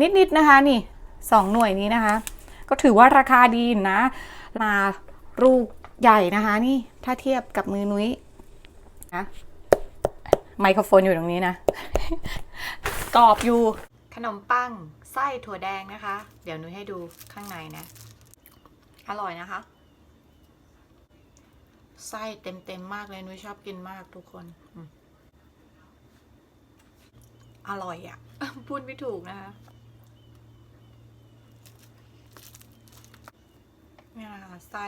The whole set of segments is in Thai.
นิดๆนะคะนี่สองหน่วยนี้นะคะ ก็ถือว่าราคาดีนะ มาลูกใหญ่นะคะนี่ถ้าเทียบกับมือนุ้ยนะไมโครโฟนอยู่ตรงนี้นะกรอบอยู่ขนมปังไส้ถั่วแดงนะคะ เดี๋ยวนุ้ยให้ดูข้างในนะ อร่อยนะคะ ไส้เต็มๆมากเลยนุ้ยชอบกินมากทุกคนอืมอร่อยอะ่ะ พูดไม่ถูกนะคะ นี่ยนะคะไส้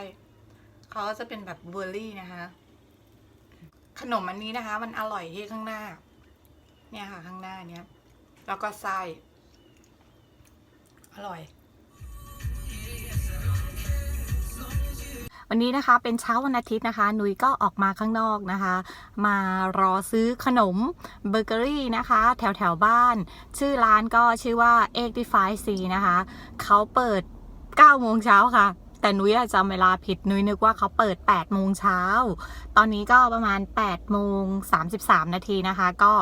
เขาก็จะเป็นแบบเบอร์รี่นะคะ ขนมอันนี้นะคะ มันอร่อยที่ข้างหน้า เนี่ยค่ะข้างหน้าเนี้ย แล้วก็ไส้อร่อย วันนี้นะคะเป็นเช้าวันอาทิตย์นะคะ นุ้ยก็ออกมาข้างนอกนะคะ มารอซื้อขนมเบเกอรี่นะคะ แถวแถวบ้าน ชื่อร้านก็ชื่อว่า 85C นะคะ เขาเปิด9โมงเช้าค่ะ แต่นุ้ยอะจำเวลาผิดนุ้ยนึกว่าเขาเปิด8โมงเช้า ตอนนี้ก็ประมาณ8โมง33 นาทีนะคะ ก็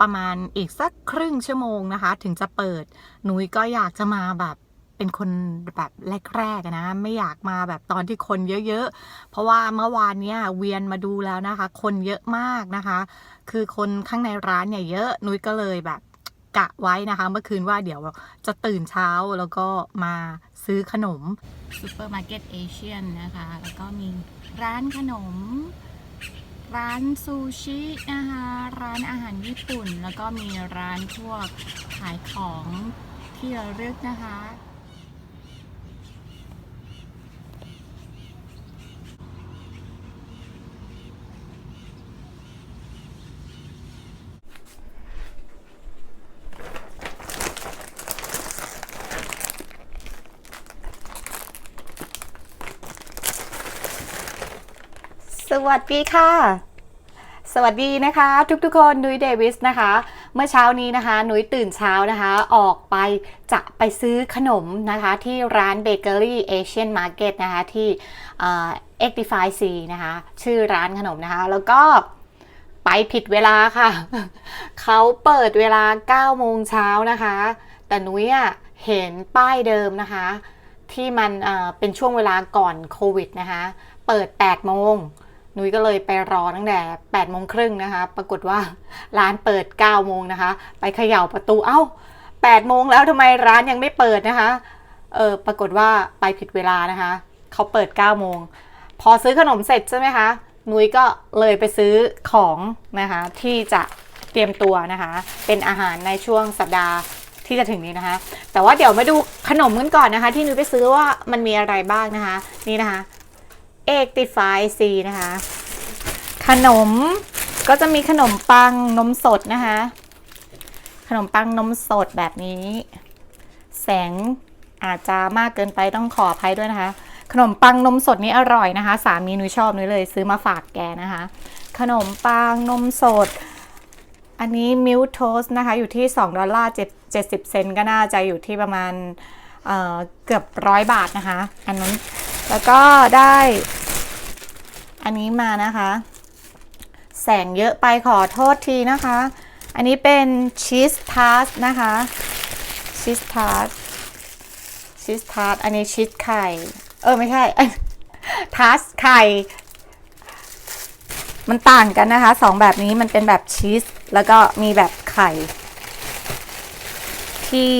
ประมาณอีกสักครึ่งชั่วโมงนะคะ ถึงจะเปิดนุ้ยก็อยากจะมาแบบเป็นคนแบบแรกๆนะ ไม่อยากมาแบบตอนที่คนเยอะๆ เพราะว่าเมื่อวานเนี้ยเวียนมาดูแล้วนะคะ คนเยอะมากนะคะ คือคนข้างในร้านเนี่ยเยอะนุ้ยก็เลยแบบ กะไว้นะคะ เมื่อคืนว่าเดี๋ยวจะตื่นเช้าแล้วก็มาซื้อขนมซูเปอร์มาร์เก็ตเอเชียนนะคะ แล้วก็มีร้านขนม ร้านซูชินะคะ ร้านอาหารญี่ปุ่น แล้วก็มีร้านพวกขายของที่ระลึกนะคะ ส วัสดีค่ะ สวัสดีนะคะ ทุกๆคนนุ้ยเดวิสนะคะ เมื่อเช้านี้นะคะนุ้ยตื่นเช้านะคะ ออกไปจะไปซื้อขนมนะคะที่ร้านเบเกอรี่เอเชียนมาร์เก็ตนะคะที่เอ็กติฟายซีนะคะ ชื่อร้านขนมนะคะ แล้วก็ไปผิดเวลาค่ะ เขาเปิดเวลา 9 โมงเช้านะคะ แต่นุ้ยอะเห็นป้ายเดิมนะคะ ที่มันเอ่อเป็นช่วงเวลาก่อนโควิดนะคะ เปิด 8 โมง นุ้ยก็เลยไปรอตั้งแต่8โมงครึ่งนะคะ ปรากฏว่าร้านเปิด9โมงนะคะ ไปเขย่าประตูเอ้า8โมงแล้วทำไมร้านยังไม่เปิดนะคะ เออปรากฏว่าไปผิดเวลานะคะ เขาเปิด9โมง พอซื้อขนมเสร็จใช่ไหมคะนุ้ยก็เลยไปซื้อของนะคะ ที่จะเตรียมตัวนะคะ เป็นอาหารในช่วงสัปดาห์ที่จะถึงนี้นะคะ แต่ว่าเดี๋ยวมาดูขนมกันก่อนนะคะ ที่นุ้ยไปซื้อว่ามันมีอะไรบ้างนะคะ นี่นะคะ 85 C นะคะ ขนมก็จะมีขนมปังนมสดนะคะ ขนมปังนมสดแบบนี้ แสงอาจจะมากเกินไปต้องขออภัยด้วยนะคะ ขนมปังนมสดนี้อร่อยนะคะ สามีนุ้ยชอบนุ้ยเลยซื้อมาฝากแกนะคะ ขนมปังนมสด อันนี้มิลโทสนะคะ อยู่ที่ 2 ดอลลาร์70 เซนก็น่าจะอยู่ที่ประมาณเเกือบร้อยบาทนะคะ อันนั้น แล้วก็ได้อันนี้มานะคะ แสงเยอะไปขอโทษทีนะคะ อันนี้เป็นชีสทาร์ตนะคะชีสทาร์ตชีสทาร์ตอันนี้ชีสไข่ เออไม่ใช่ทาร์ตไข่ มันต่างกันนะคะสองแบบนี้มันเป็นแบบชีสแล้วก็มีแบบไข่ ที่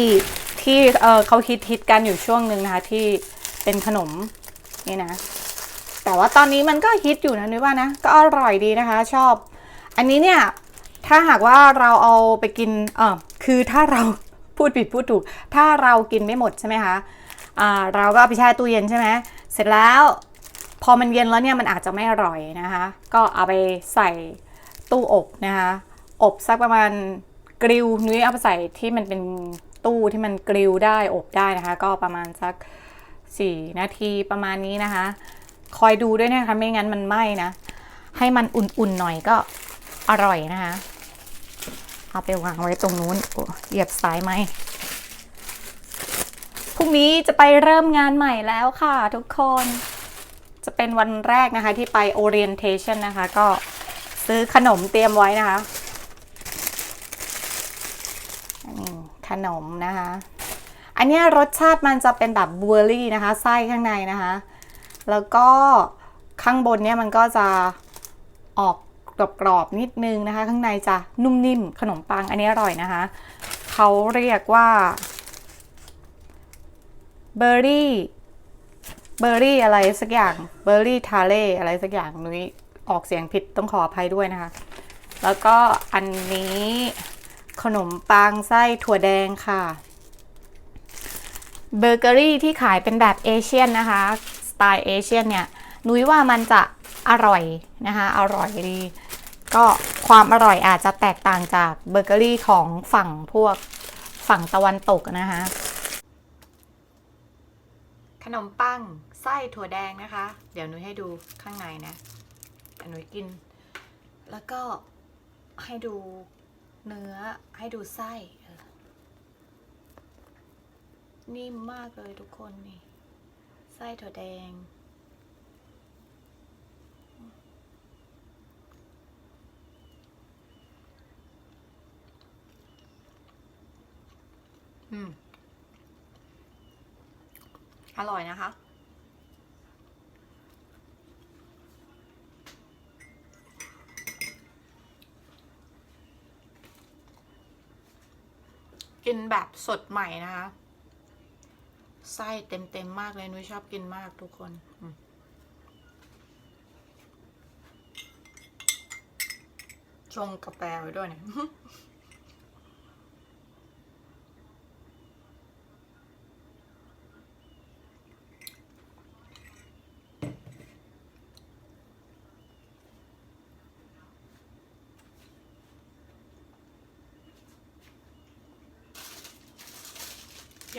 ที่เออเขาฮิตฮิตกันอยู่ช่วงหนึ่งนะคะที่เป็นขนม นี่นะ แต่ว่าตอนนี้มันก็ฮิตอยู่นะนึกว่านะ ก็อร่อยดีนะคะ ชอบ อันนี้เนี่ย ถ้าหากว่าเราเอาไปกินเออคือถ้าเราพูดผิดพูดถูก ถ้าเรากินไม่หมดใช่ไหมคะอ่าเราก็เอาไปแช่ตู้เย็นใช่ไหมเสร็จแล้วพอมันเย็นแล้วเนี่ยมันอาจจะไม่อร่อยนะคะ ก็เอาไปใส่ตู้อบนะคะ อบสักประมาณกริลนุ้ยเอาไปใส่ที่มันเป็นตู้ที่มันกริลได้อบได้นะคะ ก็ประมาณสัก 4 นาทีประมาณนี้นะคะ คอยดูด้วยนะคะ ไม่งั้นมันไหม้นะ ให้มันอุ่นๆหน่อยก็อร่อยนะคะ เอาไปวางไว้ตรงนู้นโอ้เหยียบสายไหมพรุ่งนี้จะไปเริ่มงานใหม่แล้วค่ะทุกคน จะเป็นวันแรกนะคะที่ไป orientation นะคะ ก็ซื้อขนมเตรียมไว้นะคะนี่ขนมนะคะ อันนี้รสชาติมันจะเป็นแบบบลูเบอร์รี่นะคะไส้ข้างในนะคะ แล้วก็ข้างบนเนี่ยมันก็จะออกกรอบๆนิดนึงนะคะ ข้างในจะนุ่มนิ่มขนมปังอันนี้อร่อยนะคะเขาเรียกว่าเบอร์รี่เบอร์รี่อะไรสักอย่างเบอร์รี่ทาเล่อะไรสักอย่างนุ้ยออกเสียงผิดต้องขออภัยด้วยนะคะ แล้วก็อันนี้ขนมปังไส้ถั่วแดงค่ะ เบเกอรี่ที่ขายเป็นแบบเอเชียนนะคะ สไตล์เอเชียนเนี่ยนุ้ยว่ามันจะอร่อยนะคะ อร่อยดี ก็ความอร่อยอาจจะแตกต่างจากเบเกอรี่ของฝั่งพวกฝั่งตะวันตกนะคะ ขนมปังไส้ถั่วแดงนะคะ เดี๋ยวนุ้ยให้ดูข้างในนะแต่นุ้ยกิน แล้วก็ให้ดูเนื้อให้ดูไส้ นิ่มมากเลยทุกคนนี่ไส้ถั่วแดง อืม อร่อยนะคะกินแบบสดใหม่นะคะ ไส้เต็มๆมากเลยนุ้ยชอบกินมากทุกคนชงกาแฟไว้ด้วยเนี่ย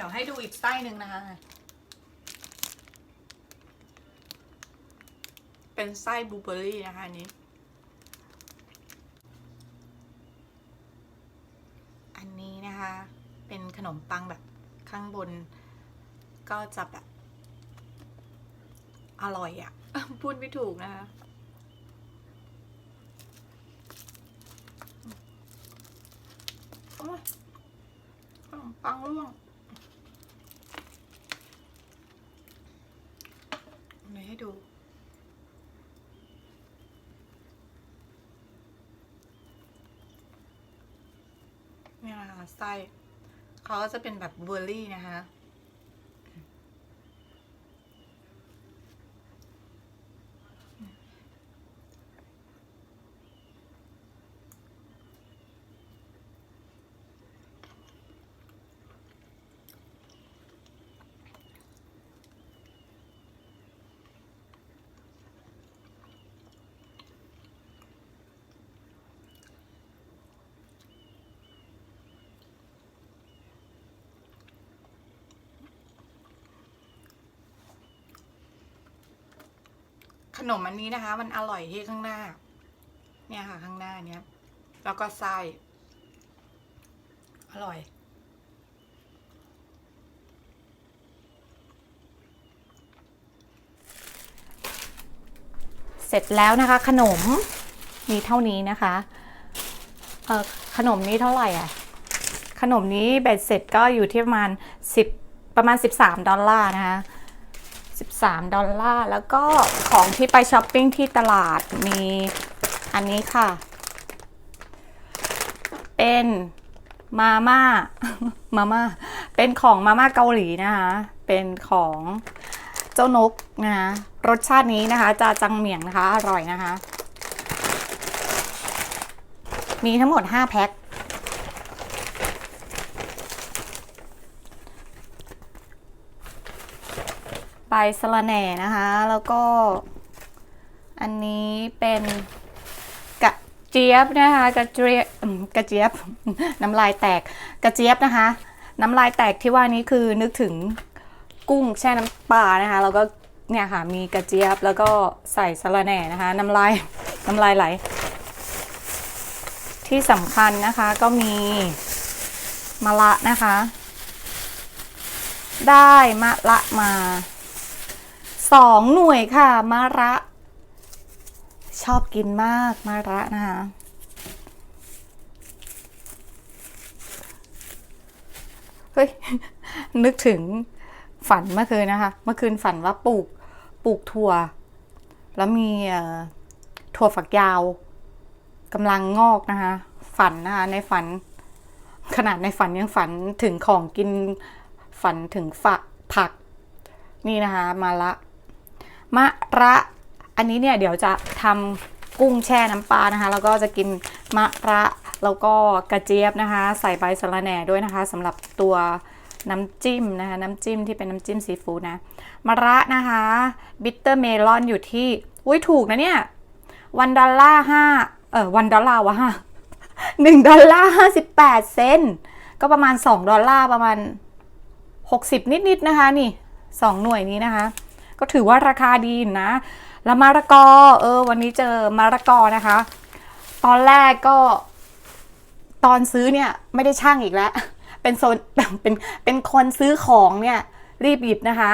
ดี๋ยวให้ดูอีกไส้หนึ่งนะคะ เป็นไส้บลูเบอร์รี่นะคะนี้ อันนี้นะคะ เป็นขนมปังแบบข้างบน ก็จะแบบ อร่อยอะ่ะ พูดไม่ถูกนะคะขนมปังร่วง เดี๋ยว ให้ดู นี่นะคะไส้เขาก็จะเป็นแบบเบอร์รี่นะคะ ขนมอันนี้นะคะ มันอร่อยที่ข้างหน้า เนี่ยค่ะข้างหน้าเนี้ย แล้วก็ไส้อร่อย เสร็จแล้วนะคะ ขนมมีเท่านี้นะคะเออขนมนี้เท่าไหร่อะ ขนมนี้เบ็ดเสร็จก็อยู่ที่ประมาณ 10 ประมาณ 13 ดอลลาร์นะคะ 13 ดอลลาร์ แล้วก็ของที่ไปช้อปปิ้งที่ตลาดมีอันนี้ค่ะ เป็นมาม่า มาม่า เป็นของมาม่าเกาหลีนะคะ เป็นของเจ้านกนะคะรสชาตินี้นะคะ จะจังเหมียงนะคะ อร่อยนะคะ มีทั้งหมด 5 แพ็ค ใบสะระแหน่นะคะ แล้วก็ อันนี้เป็นกระเจี๊ยบนะคะกระเจี๊ยบกระเจี๊ยบน้ำลายแตกกระเจี๊ยบนะคะ น้ำลายแตกที่ว่านี้คือนึกถึงกุ้งแช่น้ำปลานะคะ แล้วก็เนี่ยค่ะมีกระเจี๊ยบแล้วก็ใส่สะระแหน่นะคะ น้ำลายน้ำลายไหล ที่สำคัญนะคะก็มีมะละนะคะ ได้มะละมา สองหน่วยค่ะมะระ ชอบกินมากมะระนะคะเฮ้ย นึกถึงฝันเมื่อคืนนะคะ เมื่อคืนฝันว่าปลูกปลูกถั่ว แล้วมีถั่วฝักยาวกำลังงอกนะคะ ฝันนะคะในฝัน ขนาดในฝันยังฝันถึงของกินฝันถึงฝะผัก นี่นะคะ มาละ มะระ อันนี้เนี่ยเดี๋ยวจะทำกุ้งแช่น้ำปลานะคะ แล้วก็จะกินมะระแล้วก็กระเจี๊ยบนะคะ ใส่ใบสะระแหน่ด้วยนะคะสำหรับตัวน้ำจิ้มนะคะ น้ำจิ้มที่เป็นน้ำจิ้มซีฟู้ดนะมะระนะคะบิตเตอร์เมลอนอยู่ที่อุ้ยถูกนะเนี่ยวันดอลลาร์ห้าเออวันดอลลาร์วะฮะหนึ่งดอลลาร์ห้าสิบแปดเซนก็ประมาณสองดอลลาร์ประมาณหกสิบนิดๆนะคะนี่สองหน่วยนี้นะคะ ก็ถือว่าราคาดีนะ แล้วมะระกอ เออ วันนี้เจอมะระกอนะคะ ตอนแรกก็ ตอนซื้อเนี่ยไม่ได้ช่างอีกแล้ว เป็นโซนเป็นเป็นคนซื้อของเนี่ยรีบหยิบนะคะ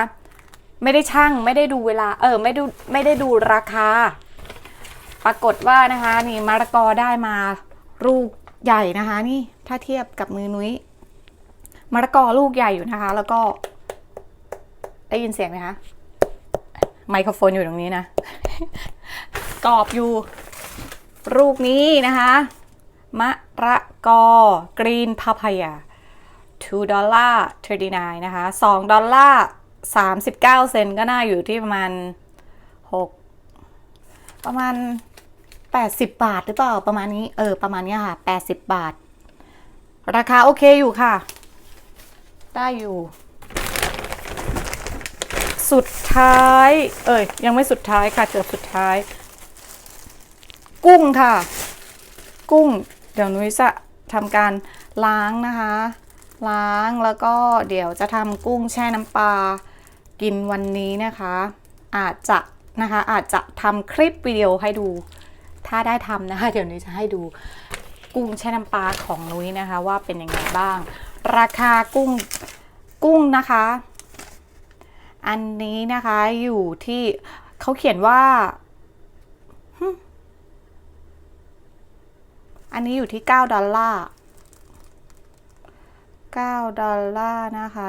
ไม่ได้ช่างไม่ได้ดูเวลา เออ ไม่ดูไม่ได้ดูราคา ปรากฏว่านะคะ นี่มะระกอได้มาลูกใหญ่นะคะ นี่ถ้าเทียบกับมือนุ้ยมะระกอลูกใหญ่อยู่นะคะ แล้วก็ ได้ยินเสียงไหมคะ ไมโครโฟนอยู่ตรงนี้นะ กรอบอยู่ รูปนี้นะคะ มะระกอกรีนพาพายา2ดอลลาร์39นะคะ2ดอลลาร์39 เซนก็น่าอยู่ที่ประมาณ 6 ประมาณ 80 บาทหรือเปล่าประมาณนี้เออประมาณนี้ค่ะ 80 บาท ราคาโอเคอยู่ค่ะ ได้อยู่ สุดท้าย เอ้ยยังไม่สุดท้ายค่ะเกือบสุดท้าย กุ้งค่ะ กุ้ง เดี๋ยวนุ้ยจะทำการล้างนะคะ ล้างแล้วก็เดี๋ยวจะทำกุ้งแช่น้ำปลากินวันนี้นะคะ อาจจะนะคะอาจจะทำคลิปวิดีโอให้ดู ถ้าได้ทำนะคะ เดี๋ยวนุ้ยจะให้ดูกุ้งแช่น้ำปลาของนุ้ยนะคะ ว่าเป็นยังไงบ้าง ราคากุ้งกุ้งนะคะ อันนี้นะคะอยู่ที่เขาเขียนว่า อันนี้อยู่ที่ 9 ดอลลาร์ 9 ดอลลาร์นะคะ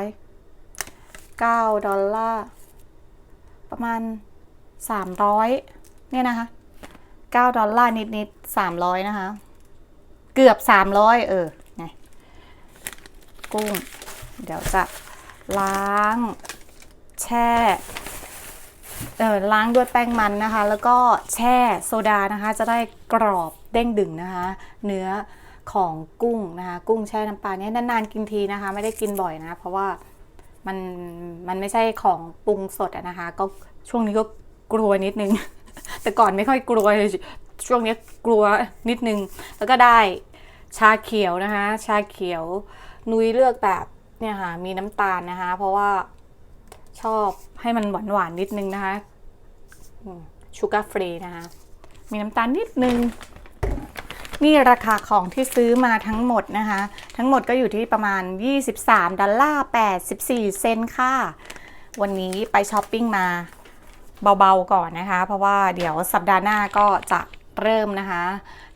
9 ดอลลาร์ ประมาณ 300 เนี่ยนะคะ 9 ดอลลาร์นิดๆ 300 นะคะ เกือบ 300 เออไงกุ้ง เดี๋ยวจะล้าง แช่เออล้างด้วยแป้งมันนะคะ แล้วก็แช่โซดานะคะ จะได้กรอบเด้งดึงนะคะ เนื้อของกุ้งนะคะ กุ้งแช่น้ำปลาเนี่ยนานๆกินทีนะคะ ไม่ได้กินบ่อยนะ เพราะว่ามันมันไม่ใช่ของปรุงสดนะคะ ก็ช่วงนี้ก็กลัวนิดนึง แต่ก่อนไม่ค่อยกลัวเลยช่วงนี้กลัวนิดนึง แล้วก็ได้ชาเขียวนะคะ ชาเขียวนุ้ยเลือกแบบเนี่ยค่ะมีน้ำตาลนะคะ เพราะว่า ชอบให้มันหวานหวานๆนิดนึงนะคะชูการ์ฟรีนะคะ มีน้ำตาลนิดนึง นี่ราคาของที่ซื้อมาทั้งหมดนะคะ ทั้งหมดก็อยู่ที่ประมาณ 23 ดอลลาร์ 84 เซนค่ะ วันนี้ไปช้อปปิ้งมาเบาๆก่อนนะคะ เพราะว่าเดี๋ยวสัปดาห์หน้าก็จะเริ่มนะคะ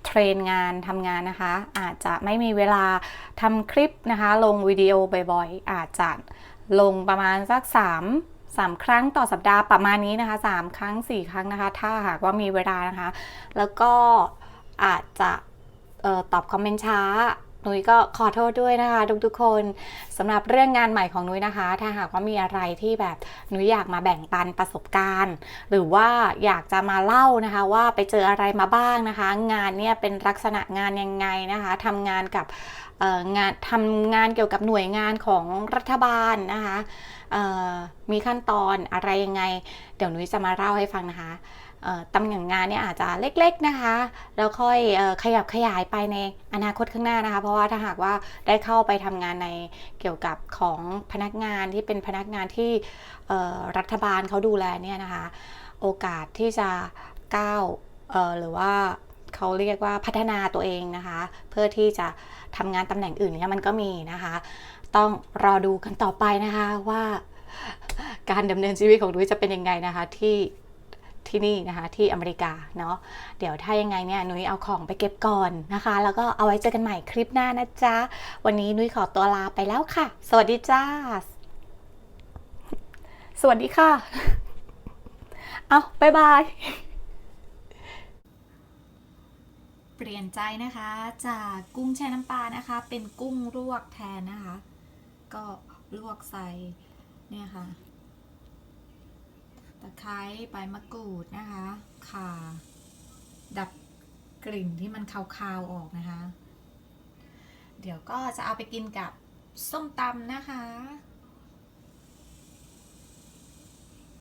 เทรนงานทำงานนะคะ อาจจะไม่มีเวลาทำคลิปนะคะ ลงวิดีโอบ่อยๆ อาจจะ ลงประมาณสัก 3 3 ครั้งต่อสัปดาห์ประมาณนี้นะคะ 3 ครั้ง 4 ครั้งนะคะ ถ้าหากว่ามีเวลานะคะ แล้วก็อาจจะออตอบคอมเมนต์ช้า นุ้ยก็ขอโทษด้วยนะคะ ทุกๆคนสำหรับเรื่องงานใหม่ของนุ้ยนะคะ ถ้าหากว่ามีอะไรที่แบบนุ้ยอยากมาแบ่งปันประสบการณ์ หรือว่าอยากจะมาเล่านะคะว่าไปเจออะไรมาบ้างนะคะ งานเนี่ยเป็นลักษณะงานยังไงนะคะทำงานกับงานทำงานเกี่ยวกับหน่วยงานของรัฐบาลนะคะมีขั้นตอนอะไรยังไง เดี๋ยวนุ้ยจะมาเล่าให้ฟังนะคะ ตำแหน่งงานเนี่ยอาจจะเล็กๆนะคะ แล้วค่อยอขยับขยายไปในอนาคตข้างหน้านะคะ เพราะว่าถ้าหากว่าได้เข้าไปทำงานในเกี่ยวกับของพนักงานที่เป็นพนักงานที่รัฐบาลเขาดูแลเนี่ยนะคะ โอกาสที่จะก้าวหรือว่าเขาเรียกว่าพัฒนาตัวเองนะคะ เพื่อที่จะทำงานตำแหน่งอื่นเนี่ยมันก็มีนะคะ ต้องรอดูกันต่อไปนะคะว่าการดำเนินชีวิตของนุ้ยจะเป็นยังไงนะคะที่ ที่นี่นะคะที่อเมริกาเนาะเดี๋ยวถ้ายังไงเนี่ยนุ้ยเอาของไปเก็บก่อนนะคะ แล้วก็เอาไว้เจอกันใหม่คลิปหน้านะจ๊ะ วันนี้นุ้ยขอตัวลาไปแล้วค่ะ สวัสดีจ้า สวัสดีค่ะ เอาบายบาย เปลี่ยนใจนะคะ จากกุ้งแช่น้ำปลานะคะ เป็นกุ้งลวกแทนนะคะ ก็ลวกใส่เนี่ยค่ะ ตะไคร้ใบมะกรูดนะคะข่าดับกลิ่นที่มันคาวๆออกนะคะ เดี๋ยวก็จะเอาไปกินกับส้มตำนะคะ